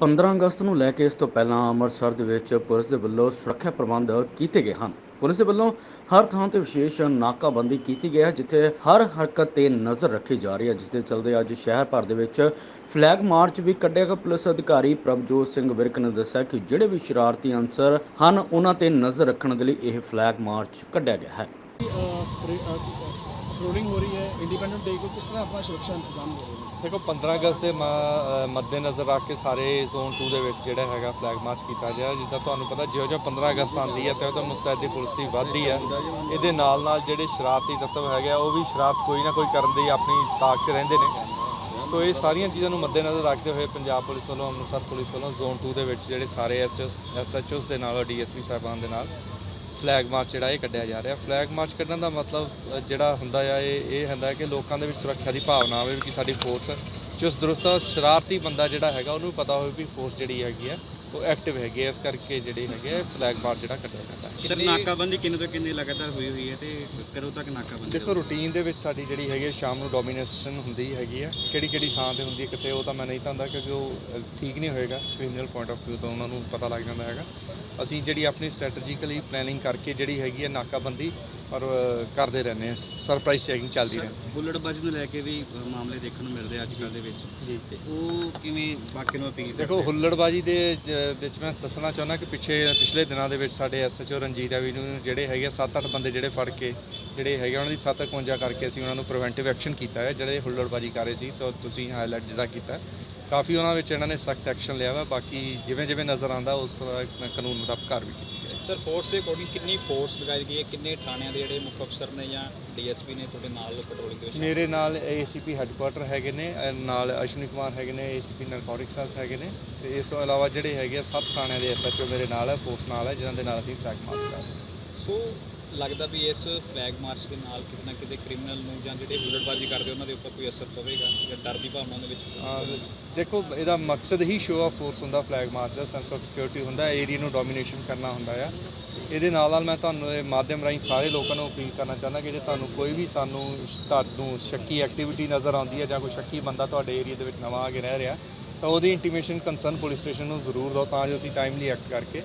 15 ਅਗਸਤ ਨੂੰ ਲੈ ਕੇ ਇਸ ਤੋਂ ਪਹਿਲਾਂ ਅੰਮ੍ਰਿਤਸਰ ਦੇ ਵਿੱਚ ਪੁਲਿਸ ਦੇ ਵੱਲੋਂ ਸੁਰੱਖਿਆ ਪ੍ਰਬੰਧ ਕੀਤੇ ਗਏ ਹਨ। ਪੁਲਿਸ ਦੇ ਵੱਲੋਂ ਹਰ ਥਾਂ ਤੇ ਵਿਸ਼ੇਸ਼ ਨਾਕਾਬੰਦੀ ਕੀਤੀ ਗਈ ਹੈ, ਜਿੱਥੇ ਹਰ ਹਰਕਤ ਤੇ ਨਜ਼ਰ ਰੱਖੀ ਜਾ ਰਹੀ ਹੈ। ਜਿਸ ਦੇ ਚਲਦੇ ਅੱਜ ਸ਼ਹਿਰ ਭਰ ਦੇ ਵਿੱਚ ਫਲੈਗ ਮਾਰਚ ਵੀ ਕੱਢਿਆ ਗਿਆ। ਪੁਲਿਸ ਅਧਿਕਾਰੀ ਪ੍ਰਭਜੋਤ ਸਿੰਘ ਵਿਰਕ ਨੇ ਦੱਸਿਆ ਕਿ ਜਿਹੜੇ ਵੀ ਸ਼ਰਾਰਤੀ ਅਨਸਰ ਹਨ, ਉਹਨਾਂ ਤੇ ਨਜ਼ਰ ਰੱਖਣ ਦੇ ਲਈ ਇਹ ਫਲੈਗ ਮਾਰਚ ਕੱਢਿਆ ਗਿਆ ਹੈ। ਪੈਟਰੋਲਿੰਗ ਹੋ ਰਹੀ ਹੈ ਇੰਡੀਪੈਂਡੈਂਟ ਡੇ ਕੋ ਕਿਸ ਤਰ੍ਹਾਂ ਆਪਣਾ ਸੁਰੱਖਿਆ ਇੰਤਜ਼ਾਮ ਹੋ ਰਹੇ ਨੇ ਦੇਖੋ 15 ਅਗਸਤ ਦੇ ਮੱਦੇਨਜ਼ਰ ਰੱਖ ਕੇ ਸਾਰੇ ਜ਼ੋਨ 2 ਦੇ ਵਿੱਚ ਜਿਹੜਾ ਹੈਗਾ ਫਲੈਗ ਮਾਰਚ ਕੀਤਾ ਗਿਆ। ਜਿੱਦਾਂ ਤੁਹਾਨੂੰ ਪਤਾ ਜਿਉਂ ਜਿਉਂ 15 ਅਗਸਤ ਆਉਂਦੀ ਹੈ ਤੇ ਉਹ ਤਾਂ ਮੁਸਤੈਦੀ ਪੁਲਿਸ ਦੀ ਵੱਧਦੀ ਹੈ। ਇਹਦੇ ਨਾਲ ਨਾਲ ਜਿਹੜੇ ਸ਼ਰਾਰਤੀ ਤੱਤਵ ਹੈਗੇ ਆ, ਉਹ ਵੀ ਸ਼ਰਾਰਤ ਕੋਈ ਨਾ ਕੋਈ ਕਰਨ ਦੀ ਆਪਣੀ ਤਾਕ 'ਚ ਰਹਿੰਦੇ ਨੇ। ਸੋ ਇਹ ਸਾਰੀਆਂ ਚੀਜ਼ਾਂ ਨੂੰ ਮੱਦੇਨਜ਼ਰ ਰੱਖਦੇ ਹੋਏ ਪੰਜਾਬ ਪੁਲਿਸ ਵੱਲੋਂ, ਅੰਮ੍ਰਿਤਸਰ ਪੁਲਿਸ ਵੱਲੋਂ ਜ਼ੋਨ 2 ਦੇ ਵਿੱਚ ਜਿਹੜੇ ਸਾਰੇ ਐਸਐਚਓਸ ਦੇ ਨਾਲ, ਡੀਐਸਪੀ ਸਾਹਿਬਾਨ ਦੇ ਨਾਲ ਫਲੈਗ ਮਾਰਚ ਜਿਹੜਾ ਇਹ ਕੱਢਿਆ ਜਾ ਰਿਹਾ। ਫਲੈਗ ਮਾਰਚ ਕੱਢਣ ਦਾ ਮਤਲਬ ਜਿਹੜਾ ਹੁੰਦਾ ਆ, ਇਹ ਇਹ ਹੁੰਦਾ ਕਿ ਲੋਕਾਂ ਦੇ ਵਿੱਚ ਸੁਰੱਖਿਆ ਦੀ ਭਾਵਨਾ ਆਵੇ ਕਿ ਸਾਡੀ ਫੋਰਸ ਚੁਸਤ ਦਰੁਸਤ ਸ਼ਰਾਰਤੀ ਬੰਦਾ ਜਿਹੜਾ ਹੈਗਾ, ਉਹਨੂੰ ਪਤਾ ਹੋਵੇ ਵੀ ਫੋਰਸ ਜਿਹੜੀ ਹੈਗੀ ਆ। ਉਹ ਐਕਟਿਵ ਹੈਗੀ ਹੈ ਇਸ ਕਰਕੇ ਜਿਹੜੇ ਹੈਗੇ ਫਲੈਗ ਮਾਰਚ ਜਿਹੜਾ ਕੱਢਿਆ ਜਾਂਦਾ। ਹੈ ਸਰ ਨਾਕਾਬੰਦੀ ਕਿੰਨੇ ਤੋਂ ਕਿੰਨੇ ਲਗਾਤਾਰ ਹੋਈ ਹੋਈ ਹੈ ਤੇ ਕਦੋਂ ਤੱਕ ਨਾਕਾਬੰਦੀ ਦੇਖੋ ਰੂਟੀਨ ਦੇ ਵਿੱਚ ਸਾਡੀ ਜਿਹੜੀ ਹੈਗੀ ਹੈ, ਸ਼ਾਮ ਨੂੰ ਡੋਮੀਨੇਸ਼ਨ ਹੁੰਦੀ ਹੈਗੀ ਆ। ਕਿਹੜੀ ਕਿਹੜੀ ਥਾਂ ਤੇ ਹੁੰਦੀ ਹੈ ਕਿਤੇ ਉਹ ਤਾਂ ਮੈਂ ਨਹੀਂ ਤਾਂ ਕਿਉਂਕਿ ਉਹ ਅ, ਠੀਕ ਨਹੀਂ ਹੋਏਗਾ ਕ੍ਰਿਮੀਨਲ ਪੁਆਇੰਟ ਆਫ View ਤੋਂ ਉਹਨਾਂ ਨੂੰ ਪਤਾ ਲੱਗ ਜਾਂਦਾ ਹੈਗਾ। ਅਸੀਂ ਜਿਹੜੀ ਆਪਣੀ ਸਟ੍ਰੈਟਜੀਕਲੀ ਪਲੈਨਿੰਗ ਕਰਕੇ ਜਿਹੜੀ ਹੈਗੀ ਹੈ ਨਾਕਾਬੰਦੀ ਔਰ ਕਰਦੇ ਰਹਿੰਦੇ ਹਾਂ ਸਰਪ੍ਰਾਈਜ਼ ਚੈਕਿੰਗ ਚੱਲਦੀ ਰਹਿੰਦੀ। ਬੁਲਟਬਾਜ਼ੀ ਨੂੰ ਲੈ ਕੇ ਵੀ ਮਾਮਲੇ ਦੇਖਣ ਨੂੰ ਮਿਲਦੇ ਆ ਅੱਜ ਕੱਲ੍ਹ ਦੇ ਵਿੱਚ। ਜੀ। ਤੇ ਉਹ ਕਿਵੇਂ ਬਾਕੀ ਨੂੰ ਅਪੀਲ ਦੇਖੋ ਹੁੱਲੜਬਾਜੀ ਦੇ ਵਿੱਚ ਮੈਂ ਦੱਸਣਾ ਚਾਹੁੰਦਾ ਕਿ ਪਿੱਛੇ ਪਿਛਲੇ ਦਿਨਾਂ ਦੇ ਵਿੱਚ ਸਾਡੇ ਐਸਐਚਓ ਰਣਜੀਤ ਐਵੀ ਨੂੰ ਜਿਹੜੇ ਹੈਗੇ 7-8 ਬੰਦੇ ਜਿਹੜੇ ਫੜ ਕੇ ਜਿਹੜੇ ਹੈਗੇ ਉਹਨਾਂ ਦੀ 751 ਕਰਕੇ ਅਸੀਂ ਉਹਨਾਂ ਨੂੰ ਪ੍ਰੀਵੈਂਟਿਵ ਐਕਸ਼ਨ ਕੀਤਾ ਹੈ। ਜਿਹੜੇ ਹੁੱਲੜਬਾਜੀ ਕਰ ਰਹੇ ਸੀ ਤਾਂ ਤੁਸੀਂ ਹਾਈਲਾਈਟ ਜਿਹੜਾ ਕੀਤਾ ਕਾਫੀ ਉਹਨਾਂ ਵਿੱਚ ਇਹਨਾਂ ਨੇ ਸਖਤ ਐਕਸ਼ਨ ਲਿਆ ਵਾ ਬਾਕੀ ਜਿਵੇਂ ਜਿਵੇਂ ਨਜ਼ਰ ਆਉਂਦਾ ਉਸ ਤਰ੍ਹਾਂ ਕਾਨੂੰਨ ਮੁਤਾਬਕ ਕਾਰਵਾਈ ਕੀਤੀ ਸਰ ਫੋਰਸ ਦੇ ਅਕੋਰਡਿੰਗ ਕਿੰਨੀ ਫੋਰਸ ਲਗਾਈ ਗਈ ਹੈ? ਕਿੰਨੇ ਥਾਣਿਆਂ ਦੇ ਜਿਹੜੇ ਮੁੱਖ ਅਫਸਰ ਨੇ ਜਾਂ ਡੀਐਸਪੀ ਨੇ ਤੁਹਾਡੇ ਨਾਲ ਪੈਟਰੋਲਿੰਗ ਦੇ ਵਿੱਚ? ਮੇਰੇ ਨਾਲ ਏਸੀਪੀ ਹੈੱਡਕੁਆਟਰ ਹੈਗੇ ਨੇ ਨਾਲ ਅਸ਼ਵਨੀ ਕੁਮਾਰ ਹੈਗੇ ਨੇ ਏਸੀਪੀ ਨਰਕੋਟਿਕਸ ਹੈਗੇ ਨੇ ਤੇ ਇਸ ਤੋਂ ਇਲਾਵਾ ਜਿਹੜੇ ਹੈਗੇ ਆ ਸੱਤ ਥਾਣਿਆਂ ਦੇ ਐਸਐਚਓ ਮੇਰੇ ਨਾਲ ਹੈ ਫੋਰਸ ਨਾਲ ਹੈ ਜਿਨ੍ਹਾਂ ਦੇ ਨਾਲ ਅਸੀਂ ਟਰੈਕ ਮਾਰਚ ਕਰ ਰਹੇ ਸੋ ਲੱਗਦਾ ਵੀ ਇਸ ਫਲੈਗ ਮਾਰਚ ਦੇ ਨਾਲ ਕਿਤੇ ਨਾ ਕਿਤੇ ਕ੍ਰਿਮੀਨਲ ਨੂੰ ਜਾਂ ਜਿਹੜੇ ਹੁੱਲੜਬਾਜ਼ੀ ਕਰਦੇ ਉਹਨਾਂ ਦੇ ਉੱਪਰ ਕੋਈ ਅਸਰ ਪਵੇਗਾ ਜਾਂ ਡਰ ਦੀ ਭਾਵਨਾ ਦੇ ਵਿੱਚ ਦੇਖੋ ਇਹਦਾ ਮਕਸਦ ਹੀ ਸ਼ੋਅ ਆਫ ਫੋਰਸ ਹੁੰਦਾ ਫਲੈਗ ਮਾਰਚ ਦਾ ਸੈਂਸ ਆਫ ਸਿਕਿਉਰਿਟੀ ਹੁੰਦਾ ਏਰੀਆ ਨੂੰ ਡੋਮੀਨੇਸ਼ਨ ਕਰਨਾ ਹੁੰਦਾ ਆ। ਇਹਦੇ ਨਾਲ ਨਾਲ ਮੈਂ ਤੁਹਾਨੂੰ ਇਹ ਮਾਧਿਅਮ ਰਾਹੀਂ ਸਾਰੇ ਲੋਕਾਂ ਨੂੰ ਅਪੀਲ ਕਰਨਾ ਚਾਹੁੰਦਾ ਕਿ ਜੇ ਤੁਹਾਨੂੰ ਕੋਈ ਵੀ ਸਾਨੂੰ ਤੁਹਾਨੂੰ ਸ਼ੱਕੀ ਐਕਟੀਵਿਟੀ ਨਜ਼ਰ ਆਉਂਦੀ ਹੈ ਜਾਂ ਕੋਈ ਸ਼ੱਕੀ ਬੰਦਾ ਤੁਹਾਡੇ ਏਰੀਆ ਦੇ ਵਿੱਚ ਨਵਾਂ ਆ ਕੇ ਰਹਿ ਰਿਹਾ ਤਾਂ ਉਹਦੀ ਇੰਟੀਮੇਸ਼ਨ ਕੰਸਰਨ ਪੁਲਿਸ ਸਟੇਸ਼ਨ ਨੂੰ ਜ਼ਰੂਰ ਦਿਓ ਤਾਂ ਜੋ ਅਸੀਂ ਟਾਈਮਲੀ ਐਕਟ ਕਰਕੇ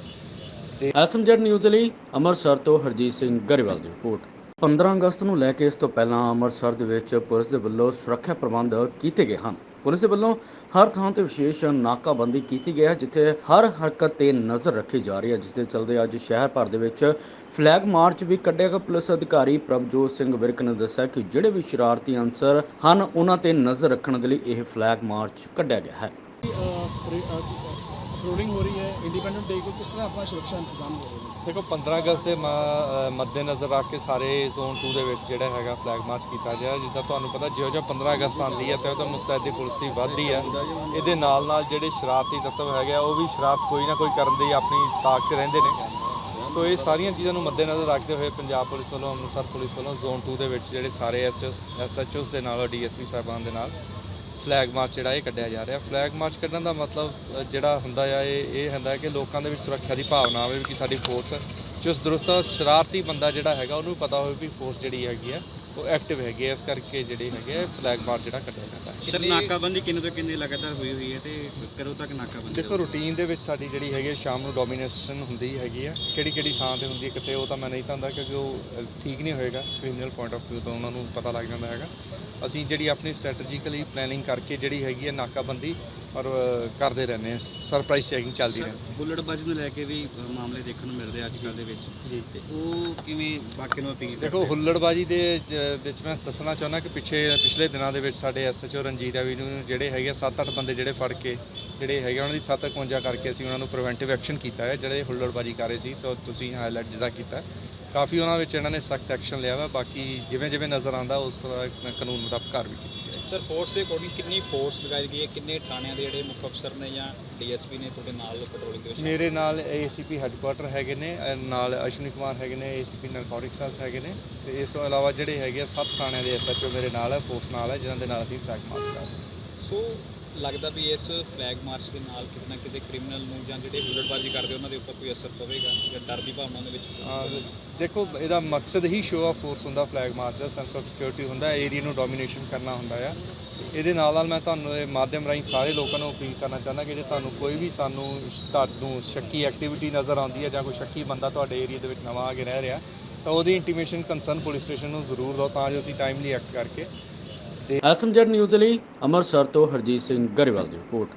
ਐਸਐਮਜੈਡ ਨਿਊਜ਼ ਲਈ ਅੰਮ੍ਰਿਤਸਰ ਤੋਂ ਹਰਜੀਤ ਸਿੰਘ ਗਰੇਵਾਲ ਦੀ ਰਿਪੋਰਟ। 15 ਅਗਸਤ ਨੂੰ ਲੈ ਕੇ ਇਸ ਤੋਂ ਪਹਿਲਾਂ ਅੰਮ੍ਰਿਤਸਰ ਦੇ ਵਿੱਚ ਪੁਲਿਸ ਦੇ ਵੱਲੋਂ ਸੁਰੱਖਿਆ ਪ੍ਰਬੰਧ ਕੀਤੇ ਗਏ ਹਨ। ਪੁਲਿਸ ਦੇ ਵੱਲੋਂ ਹਰ ਥਾਂ ਤੇ ਵਿਸ਼ੇਸ਼ ਨਾਕਾਬੰਦੀ ਕੀਤੀ ਗਈ ਹੈ, ਜਿੱਥੇ ਹਰ ਹਰਕਤ ਤੇ ਨਜ਼ਰ ਰੱਖੀ ਜਾ ਰਹੀ ਹੈ, ਜਿਸ ਦੇ ਚਲਦੇ ਅੱਜ ਸ਼ਹਿਰ ਭਰ ਦੇ ਵਿੱਚ ਫਲੈਗ ਮਾਰਚ ਵੀ ਕੱਢਿਆ ਗਿਆ। ਪੁਲਿਸ ਅਧਿਕਾਰੀ ਪ੍ਰਭਜੋਤ ਸਿੰਘ ਵਿਰਕ ਨੇ ਦੱਸਿਆ ਕਿ ਜਿਹੜੇ ਵੀ ਸ਼ਰਾਰਤੀ ਅਨਸਰ ਹਨ, ਉਹਨਾਂ ਤੇ ਨਜ਼ਰ ਰੱਖਣ ਦੇ ਲਈ ਇਹ ਫਲੈਗ ਮਾਰਚ ਕੱਢਿਆ ਗਿਆ ਹੈ। ਪੈਟਰੋਲਿੰਗ ਹੋ ਰਹੀ ਹੈ ਇੰਡੀਪੈਂਡੈਂਟ ਡੇ ਕੋ ਕਿਸ ਤਰ੍ਹਾਂ ਆਪਣਾ ਸੁਰੱਖਿਆ ਇੰਤਜ਼ਾਮ ਹੋ ਰਹੇ ਨੇ ਦੇਖੋ 15 ਅਗਸਤ ਦੇ ਮੱਦੇਨਜ਼ਰ ਰੱਖ ਕੇ ਸਾਰੇ ਜ਼ੋਨ 2 ਦੇ ਵਿੱਚ ਜਿਹੜਾ ਹੈਗਾ ਫਲੈਗ ਮਾਰਚ ਕੀਤਾ ਗਿਆ। ਜਿੱਦਾਂ ਤੁਹਾਨੂੰ ਪਤਾ ਜਿਉਂ ਜਿਉਂ 15 ਅਗਸਤ ਆਉਂਦੀ ਹੈ ਤੇ ਉਹ ਤਾਂ ਮੁਸਤੈਦੀ ਪੁਲਿਸ ਦੀ ਵੱਧਦੀ ਹੈ। ਇਹਦੇ ਨਾਲ ਨਾਲ ਜਿਹੜੇ ਸ਼ਰਾਰਤੀ ਤੱਤਵ ਹੈਗੇ ਆ, ਉਹ ਵੀ ਸ਼ਰਾਰਤ ਕੋਈ ਨਾ ਕੋਈ ਕਰਨ ਦੀ ਆਪਣੀ ਤਾਕ 'ਚ ਰਹਿੰਦੇ ਨੇ। ਸੋ ਇਹ ਸਾਰੀਆਂ ਚੀਜ਼ਾਂ ਨੂੰ ਮੱਦੇਨਜ਼ਰ ਰੱਖਦੇ ਹੋਏ ਪੰਜਾਬ ਪੁਲਿਸ ਵੱਲੋਂ, ਅੰਮ੍ਰਿਤਸਰ ਪੁਲਿਸ ਵੱਲੋਂ ਜ਼ੋਨ 2 ਦੇ ਵਿੱਚ ਜਿਹੜੇ ਸਾਰੇ ਐਸਐਚਓਸ ਦੇ ਨਾਲ, ਡੀਐਸਪੀ ਸਾਹਿਬਾਨ ਦੇ ਨਾਲ ਫਲੈਗ ਮਾਰਚ ਜਿਹੜਾ ਇਹ ਕੱਢਿਆ ਜਾ ਰਿਹਾ। ਫਲੈਗ ਮਾਰਚ ਕੱਢਣ ਦਾ ਮਤਲਬ ਜਿਹੜਾ ਹੁੰਦਾ ਆ ਇਹ ਇਹ ਹੁੰਦਾ ਕਿ ਲੋਕਾਂ ਦੇ ਵਿੱਚ ਸੁਰੱਖਿਆ ਦੀ ਭਾਵਨਾ ਆਵੇ ਕਿ ਸਾਡੀ ਫੋਰਸ ਚੁਸਤ ਦਰੁਸਤ ਸ਼ਰਾਰਤੀ ਬੰਦਾ ਜਿਹੜਾ ਹੈਗਾ ਉਹਨੂੰ ਪਤਾ ਹੋਵੇ ਵੀ ਫੋਰਸ ਜਿਹੜੀ ਹੈਗੀ ਆ ਉਹ ਐਕਟਿਵ ਹੈਗੀ ਹੈ ਇਸ ਕਰਕੇ ਜਿਹੜੇ ਹੈਗੇ ਫਲੈਗ ਮਾਰਚ ਜਿਹੜਾ ਕੱਢਿਆ ਜਾਂਦਾ ਹੈ। ਸਰ ਨਾਕਾਬੰਦੀ ਕਿੰਨੇ ਤੋਂ ਕਿੰਨੇ ਲਗਾਤਾਰ ਹੋਈ ਹੋਈ ਹੈ ਤੇ ਕਦੋਂ ਤੱਕ ਨਾਕਾਬੰਦੀ ਦੇਖੋ ਰੂਟੀਨ ਦੇ ਵਿੱਚ ਸਾਡੀ ਜਿਹੜੀ ਹੈਗੀ ਹੈ, ਸ਼ਾਮ ਨੂੰ ਡੋਮੀਨੇਸ਼ਨ ਹੁੰਦੀ ਹੈਗੀ ਆ। ਕਿਹੜੀ ਕਿਹੜੀ ਥਾਂ ਤੇ ਹੁੰਦੀ ਹੈ ਕਿਤੇ ਉਹ ਤਾਂ ਮੈਂ ਨਹੀਂ ਤਾਂ ਕਿਉਂਕਿ ਉਹ ਠੀਕ ਨਹੀਂ ਹੋਏਗਾ ਕ੍ਰਿਮੀਨਲ ਪੁਆਇੰਟ ਆਫ View ਤੋਂ ਉਹਨਾਂ ਨੂੰ ਪਤਾ ਲੱਗ ਜਾਂਦਾ ਹੈਗਾ। ਅਸੀਂ ਜਿਹੜੀ ਆਪਣੀ ਸਟ੍ਰੈਟਜੀਕਲੀ ਪਲੈਨਿੰਗ ਕਰਕੇ ਜਿਹੜੀ ਹੈਗੀ ਹੈ ਨਾਕਾਬੰਦੀ ਔਰ ਕਰਦੇ ਰਹਿੰਦੇ ਹਾਂ। ਸਰਪ੍ਰਾਈਜ਼ ਚੈਕਿੰਗ ਚੱਲਦੀ ਰਹਿੰਦੀ ਬੁਲਟਬਾਜ਼ੀ ਨੂੰ ਲੈ ਕੇ ਵੀ ਮਾਮਲੇ ਦੇਖਣ ਨੂੰ ਮਿਲਦੇ ਆ ਅੱਜ ਕੱਲ੍ਹ ਦੇ ਵਿੱਚ। ਜੀ। ਤੇ ਉਹ ਕਿਵੇਂ ਬਾਕੀ ਨੂੰ ਅਪੀਲ ਦੇਖੋ ਹੁੱਲੜਬਾਜੀ ਦੇ ਵਿੱਚ ਮੈਂ ਦੱਸਣਾ ਚਾਹੁੰਦਾ ਕਿ ਪਿੱਛੇ ਪਿਛਲੇ ਦਿਨਾਂ ਦੇ ਵਿੱਚ ਸਾਡੇ ਐਸਐਚਓ ਰਣਜੀਤ ਐਵੀ ਨੂੰ ਜਿਹੜੇ ਹੈਗੇ 7-8 ਬੰਦੇ ਜਿਹੜੇ ਫੜ ਕੇ ਜਿਹੜੇ ਹੈਗੇ ਉਹਨਾਂ ਦੀ 751 ਕਰਕੇ ਅਸੀਂ ਉਹਨਾਂ ਨੂੰ ਪ੍ਰੀਵੈਂਟਿਵ ਐਕਸ਼ਨ ਕੀਤਾ ਹੈ ਜਿਹੜੇ ਹੁੱਲੜਬਾਜੀ ਕਰ ਰਹੇ ਸੀ। ਤਾਂ ਤੁਸੀਂ ਹਾਈਲਾਈਟ ਜਿਹੜਾ ਕੀਤਾ। ਕਾਫੀ ਉਹਨਾਂ ਵਿੱਚ ਇਹਨਾਂ ਨੇ ਸਖਤ ਐਕਸ਼ਨ ਲਿਆ ਵਾ ਬਾਕੀ ਜਿਵੇਂ ਜਿਵੇਂ ਨਜ਼ਰ ਆਉਂਦਾ ਉਸ ਤਰ੍ਹਾਂ ਕਾਨੂੰਨ ਮੁਤਾਬਕ ਕਾਰਵਾਈ ਕੀਤੀ ਜਾਏਗੀ। ਸਰ ਫੋਰਸ ਦੇ ਅਕੋਰਡਿੰਗ ਕਿੰਨੀ ਫੋਰਸ ਲਗਾਈ ਗਈ ਹੈ? ਕਿੰਨੇ ਥਾਣਿਆਂ ਦੇ ਜਿਹੜੇ ਮੁੱਖ ਅਫਸਰ ਨੇ ਜਾਂ ਡੀਐਸਪੀ ਨੇ ਤੁਹਾਡੇ ਨਾਲ ਪੈਟਰੋਲਿੰਗ ਦੇ ਵਿੱਚ? ਮੇਰੇ ਨਾਲ ਏਸੀਪੀ ਹੈੱਡਕੁਆਟਰ ਹੈਗੇ ਨੇ ਨਾਲ ਅਸ਼ਵਨੀ ਕੁਮਾਰ ਹੈਗੇ ਨੇ ਏਸੀਪੀ ਨਰਕੋਟਿਕਸ ਹੈਗੇ ਨੇ ਤੇ ਇਸ ਤੋਂ ਇਲਾਵਾ ਜਿਹੜੇ ਹੈਗੇ ਸੱਤ ਥਾਣਿਆਂ ਦੇ ਐਸਐਚਓ ਮੇਰੇ ਨਾਲ ਹੈ ਫੋਰਸ ਨਾਲ ਹੈ ਜਿਨ੍ਹਾਂ ਦੇ ਨਾਲ ਅਸੀਂ ਟਰੈਕ ਮਾਰਚ ਕਰ ਰਹੇ ਸੋ ਲੱਗਦਾ ਵੀ ਇਸ ਫਲੈਗ ਮਾਰਚ ਦੇ ਨਾਲ ਕਿਤੇ ਨਾ ਕਿਤੇ ਕ੍ਰਿਮੀਨਲ ਨੂੰ ਜਾਂ ਜਿਹੜੇ ਹੁੱਲੜਬਾਜ਼ੀ ਕਰਦੇ ਉਹਨਾਂ ਦੇ ਉੱਪਰ ਕੋਈ ਅਸਰ ਪਵੇਗਾ ਜਾਂ ਡਰ ਦੀ ਭਾਵਨਾ ਦੇ ਵਿੱਚ ਅਹ, ਦੇਖੋ, ਇਹਦਾ ਮਕਸਦ ਹੀ ਸ਼ੋਅ ਆਫ ਫੋਰਸ ਹੁੰਦਾ ਫਲੈਗ ਮਾਰਚ ਦਾ ਸੈਂਸ ਆਫ ਸਿਕਿਉਰਿਟੀ ਹੁੰਦਾ ਏਰੀਆ ਨੂੰ ਡੋਮੀਨੇਸ਼ਨ ਕਰਨਾ ਹੁੰਦਾ ਆ। ਇਹਦੇ ਨਾਲ ਨਾਲ ਮੈਂ ਤੁਹਾਨੂੰ ਇਹ ਮਾਧਿਅਮ ਰਾਹੀਂ ਸਾਰੇ ਲੋਕਾਂ ਨੂੰ ਅਪੀਲ ਕਰਨਾ ਚਾਹੁੰਦਾ ਕਿ ਜੇ ਤੁਹਾਨੂੰ ਕੋਈ ਵੀ ਸਾਨੂੰ ਤੁਹਾਨੂੰ ਸ਼ੱਕੀ ਐਕਟੀਵਿਟੀ ਨਜ਼ਰ ਆਉਂਦੀ ਹੈ ਜਾਂ ਕੋਈ ਸ਼ੱਕੀ ਬੰਦਾ ਤੁਹਾਡੇ ਏਰੀਆ ਦੇ ਵਿੱਚ ਨਵਾਂ ਆ ਕੇ ਰਹਿ ਰਿਹਾ, ਤਾਂ ਉਹਦੀ ਇੰਟੀਮੇਸ਼ਨ ਕੰਸਰਨ ਪੁਲਿਸ ਸਟੇਸ਼ਨ ਨੂੰ ਜ਼ਰੂਰ ਦਿਓ, ਤਾਂ ਜੋ ਅਸੀਂ ਟਾਈਮਲੀ ਐਕਟ ਕਰਕੇ ਐਸਐਮਜੈਡ ਨਿਊਜ਼ ਲਈ ਅੰਮ੍ਰਿਤਸਰ ਤੋਂ ਹਰਜੀਤ ਸਿੰਘ ਗਰੇਵਾਲ ਦੀ ਰਿਪੋਰਟ।